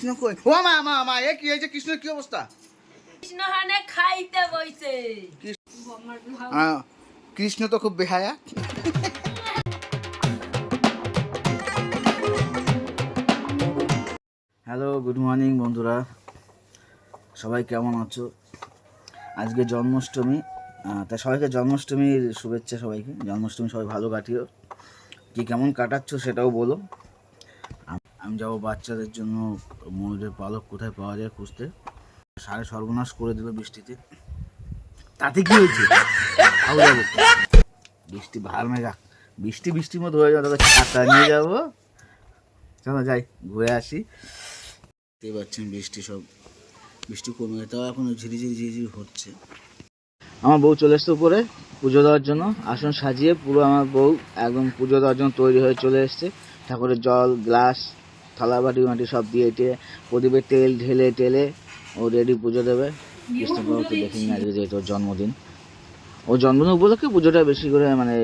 কৃষ্ণ কই? ও মা মা মা এ কি হয়েছে কৃষ্ণের কি অবস্থা? কৃষ্ণ হানে খাইতে বইছে। কৃষ্ণ তো খুব বেহায়া। হ্যালো গুড মর্নিং বন্ধুরা। সবাই কেমন আছো? আজকে জন্মাষ্টমী তা সবাইকে জন্মাষ্টমীর শুভেচ্ছা সবাইকে। জন্মাষ্টমী সবাই ভালো কাটিও। কি কেমন কাটাচ্ছ সেটাও বলো। আম- যাব বাচ্চাদের জন্য ময়ূরের পালক কোথায় পাওয়া যায় খুঁজতে। সাড়ে সর্বনাশ করে দিল বৃষ্টিতে। তাতে কি হয়েছে? বৃষ্টি ভার মেঘা। বৃষ্টি বৃষ্টির মতো হয়ে যাবে। ছাতা নিয়ে যাব। চলো যাই, ঘুরে আসি। দেখতে পাচ্ছেন বৃষ্টি সব। বৃষ্টি কমে গেছে, তাও এখন ঝিরিঝিরি ঝিরিঝিরি হচ্ছে। আমার বউ চলে এসছে উপরে পুজো দেওয়ার জন্য। আসন সাজিয়ে পুরো আমার বউ একদম পুজো দেওয়ার জন্য তৈরি হয়ে চলে এসছে। ঠাকুরের জল, গ্লাস থালা বাটি মাটি সব দিয়ে টেয়ে প্রদীপের তেল ঢেলে টেলে ও রেডি পুজো দেবে। কৃষ্ণপ্রভুকে দেখিনি আজকে যেহেতু ওর জন্মদিন। ও জন্মদিন উপলক্ষে পুজোটা বেশি করে মানে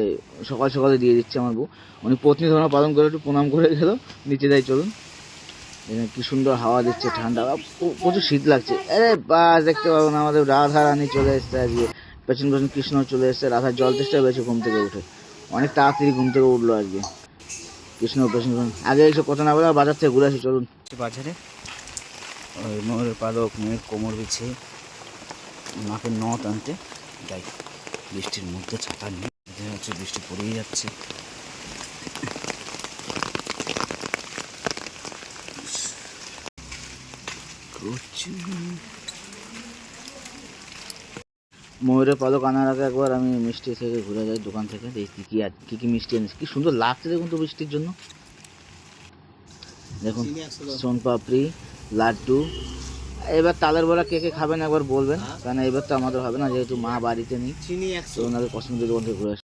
সকাল সকালে দিয়ে দিচ্ছে আমার বউ। উনি পত্নী ধর্ম পালন করে একটু প্রণাম করে গেল। নিচে যাই চলুন। এখানে কি সুন্দর হাওয়া দিচ্ছে ঠান্ডা। প্রচুর শীত লাগছে। আরে বাস দেখতে পাবো না আমাদের রাধা রানী চলে এসছে আজকে। পেছন পেছন কৃষ্ণ চলে এসছে। রাধার জল চেষ্টা পেয়েছে ঘুম থেকে উঠে। অনেক তাড়াতাড়ি ঘুম থেকে উঠল আজকে। কৃষ্ণ পেছন আগে এইসব কথা না বলে বাজার থেকে ঘুরে আসি, চলুন। বাজারে? ওই ময়ূরের পালক মেয়ের কোমর বিছে মাকে নথ আনতে। যাই, বৃষ্টির মধ্যে ছাতা দেখা যাচ্ছে বৃষ্টি পড়েই যাচ্ছে। ময়ূরের পালক আনার আগে একবার আমি মিষ্টি থেকে ঘুরে যাই দোকান থেকে দেখি কি কি আছে- কি কি মিষ্টি এনেছি। কি সুন্দর লাগছে দেখুন তো মিষ্টির জন্য। দেখুন সোনপাপড়ি লাড্ডু। এবার তালের বড়া কে কে খাবেন একবার বলবেন কারণ এবার তো আমাদের হবে না যেহেতু মা বাড়িতে নেই। তো ওনাদের পছন্দের দোকান থেকে ঘুরে আসি।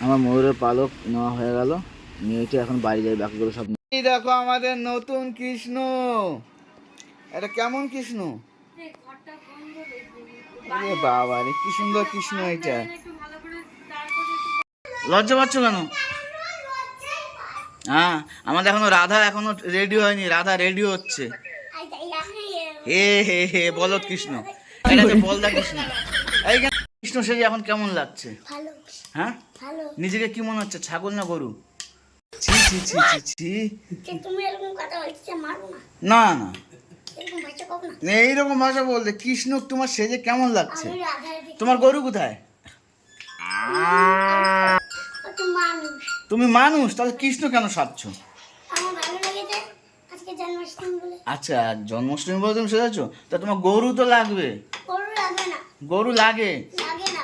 আমার ময়ূরের পালক নেওয়া হয়ে গেল। মেয়েটা এখন বাড়ি যাই বাকিগুলো সব দেখো আমাদের নতুন কৃষ্ণ। এটা কেমন কৃষ্ণ? আরে বাবা রে কি সুন্দর কৃষ্ণ এটা। লজ্জা পাচ্ছ কেন? হ্যাঁ আমাদের এখনও রাধা এখনও রেডি হয়নি রাধা রেডি হচ্ছে। হে হে হে বলদ কৃষ্ণ। এটা হচ্ছে বলদা কৃষ্ণ। এই কৃষ্ণ সেই এখন কেমন লাগছে? হ্যাঁ? নিজেকে কি মনে হচ্ছে ছাগল না গরু? ছি ছি ছি ছি ছি। না না। এইরকম ভাষা বলতে কৃষ্ণ তোমার সেজে কেমন লাগছে? তোমার গরু কোথায়? তুমি মানুষ তাহলে কৃষ্ণ কেন সাজছ বলে। আচ্ছা জন্মাষ্টমী বলে তুমি সেজাচ্ছ তা তোমার গরু তো লাগবে। গরু লাগবে না। গরু লাগে? লাগে না।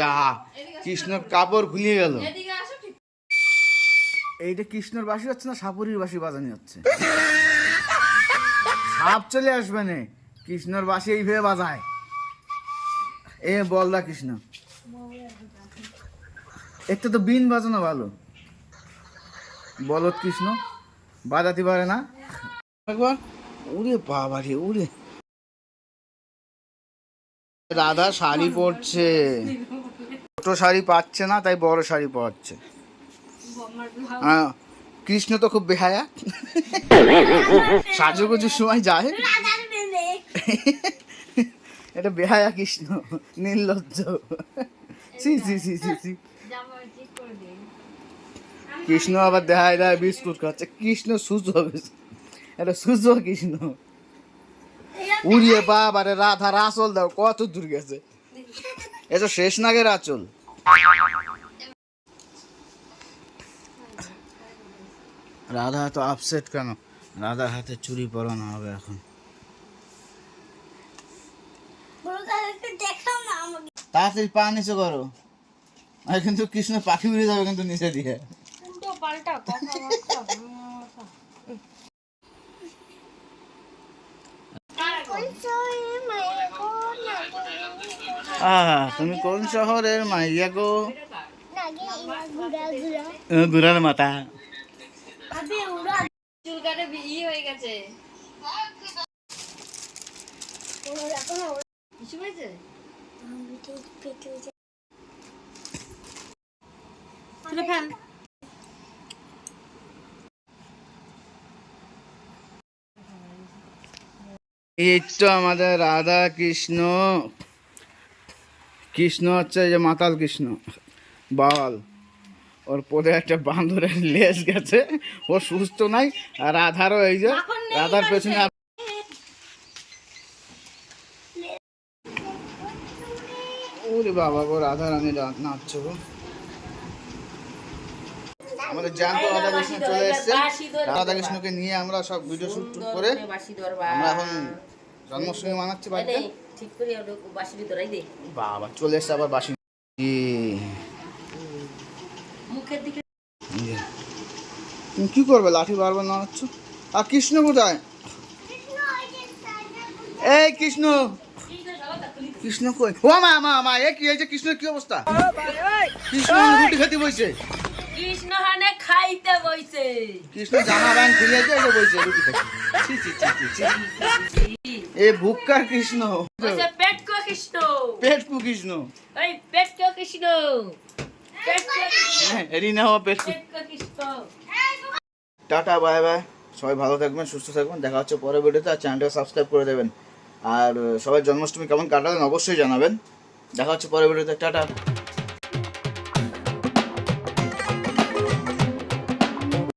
যা কৃষ্ণর কাপড় খুলিয়ে গেল। এদিকে আসো ঠিক। এইটা কৃষ্ণর বাসি হচ্ছে না সাপুরির বাসি বাজানি হচ্ছে সাপ চলে আসবে না। কৃষ্ণর বাসি এইভাবে বাজায়। এ বলদা কৃষ্ণ। একটু তো বিন বাজানো ভালো। বলদ কৃষ্ণ বাজাতে পারে না। একবার উড়ে বাবা রে উড়ে রাধা শাড়ি পরছে। ছোট শাড়ি পাচ্ছে না তাই বড় শাড়ি পরছে। হ্যাঁ। কৃষ্ণ তো খুব বেহায়া। সাজুগুজুর সময় যায়। এটা বেহায়া কৃষ্ণ, নির্লজ্জ। কৃষ্ণ আবার দেখায় দেয় বিস্কুট খাচ্ছে। কৃষ্ণ সুজো এটা সুজো কৃষ্ণ। উড়িয়ে বাবা রে রাধার আঁচল দাও, কত দূর গেছে। এ তো শেষ নাগের আঁচল। রাধা এত আপসেট কেন? রাধার হাতে চুরি পরানো হবে এখন। বড় দাদাকে দেখাও না আমাকে। তাড়াতাড়ি পা নিচে করো। আর কিন্তু কৃষ্ণ পাখি উড়ে যাবে কিন্তু নিচে দিয়ে। তুমি কোন শহরের মাইয়া গো? ঘুরার মাথা। আবে চুল কাটে ইয়ে হয়ে গেছে। তো আমাদের রাধা কৃষ্ণ। কৃষ্ণ হচ্ছে যে মাতাল কৃষ্ণ বাওয়াল ওর পরে একটা বান্দরের লেজ গেছে। ও সুস্থ নাই আর রাধারও এই যে রাধার পেছনে ওরে বাবা গো রাধা রানী নাচছে গো। আমাদের জ্যান্ত রাধা কৃষ্ণ চলে এসছে রাধা কৃষ্ণকে নিয়ে আমরা সব ভিডিও শুট করে আমরা এখন জন্মাষ্টমী মানাচ্ছি বাড়িতে। ঠিক করে বাবা চলে এসছে আবার বাসি দিকে। তুমি কি করবে লাঠি বারবার নাড়াচ্ছ? আর কৃষ্ণ কোথায়? এই কৃষ্ণ। কৃষ্ণ কই? ও মা মা মা এ কি হয়েছে কৃষ্ণের কি অবস্থা? কৃষ্ণ রুটি খেতে বইছে। কৃষ্ণ হানে খাইতে বইছে। কৃষ্ণ জামা প্যান্ট খুলে যে বইছে রুটি খেতে। ছি, ছি, ছি, ছি, ছি। এ ভুক্কার কৃষ্ণ। বলছে পেট কো কৃষ্ণ। পেট কু কৃষ্ণ। এই পেট কো কৃষ্ণ। হ্যাঁ এরই না হওয়া পেট টাটা বাই বাই সবাই ভালো থাকবেন, সুস্থ থাকবেন। দেখা হচ্ছে পরের ভিডিওতে, আর চ্যানেলটা সাবস্ক্রাইব করে দেবেন। আর, সবাই জন্মাষ্টমী কেমন কাটালেন অবশ্যই জানাবেন। দেখা হচ্ছে পরের ভিডিওতে, টাটা।